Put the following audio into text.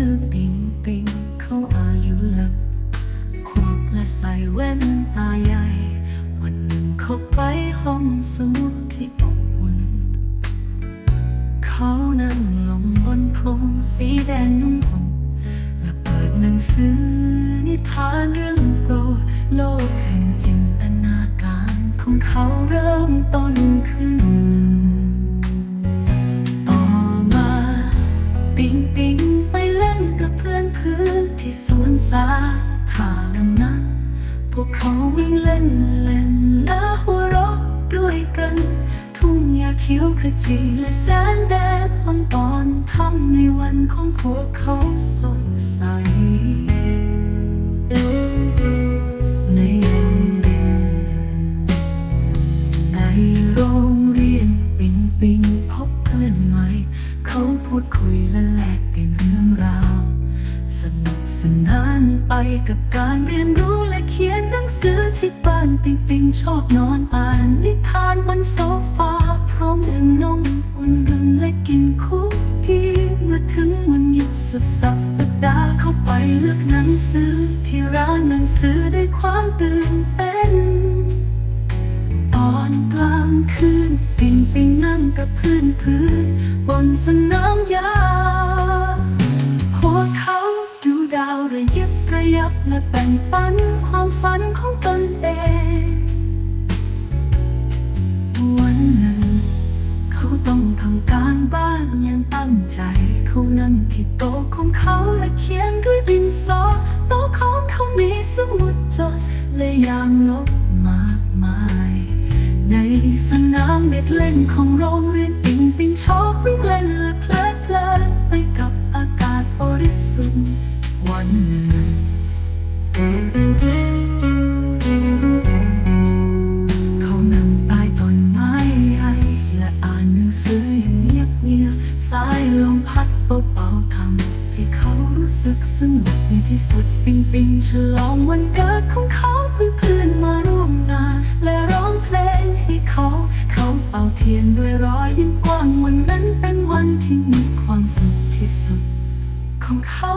ือปิงปิงเขาอายุหลับขวบและใส่แว่นตาใหญ่ วันหนึ่งเขาไปห้องสมุดที่อบอุ่น เขานั่งลงบนพรมสีแดงนุ่งห่มและเปิดหนังสือนิทานเรื่องโปรโลกแห่งจินตนาการของเขาเริ่มต้นขึ้น ขียวขจีและแสงแดดอ่อนตอนทำในวันของพวกเขาสดใส ในโรงเรียนในโรงเรียนปิงปิงพบเพื่อนใหม่ เขาพูดคุยและแลกเปลี่ยนเรื่องราว สนุกสนานไปกับการเรียนรู้และเขียนหนังสือที่บ้านปิงปิงชอบนอนอ่าน ด้วยความตื่นเต้น ตอนกลางคืนปิงปิงนั่งกับเพื่อนเพื่อนบนสนามหญ้าพวเขาดูดาวระยิบระยับและแบ่งปัน และยามลบมากมาย ในสนามเด็กเล่นของโรงเรียนปิงปิงชอบวิ่งเล่นและเพลิดเพลินไปกับอากาศบริสุทธิ์วันหนึ่งเขานั่งใต้ต้นไม้และอ่านหนังสืออย่างเงียบเงียบสายลมพัดเบาๆทำให้เขารู้สึกสนุกในที่สุดปิงปิงฉลองวันเกิด ด้วยรอยยิ้มกว้างวันนั้นเป็นวันที่มีความสุขที่สุดของเขา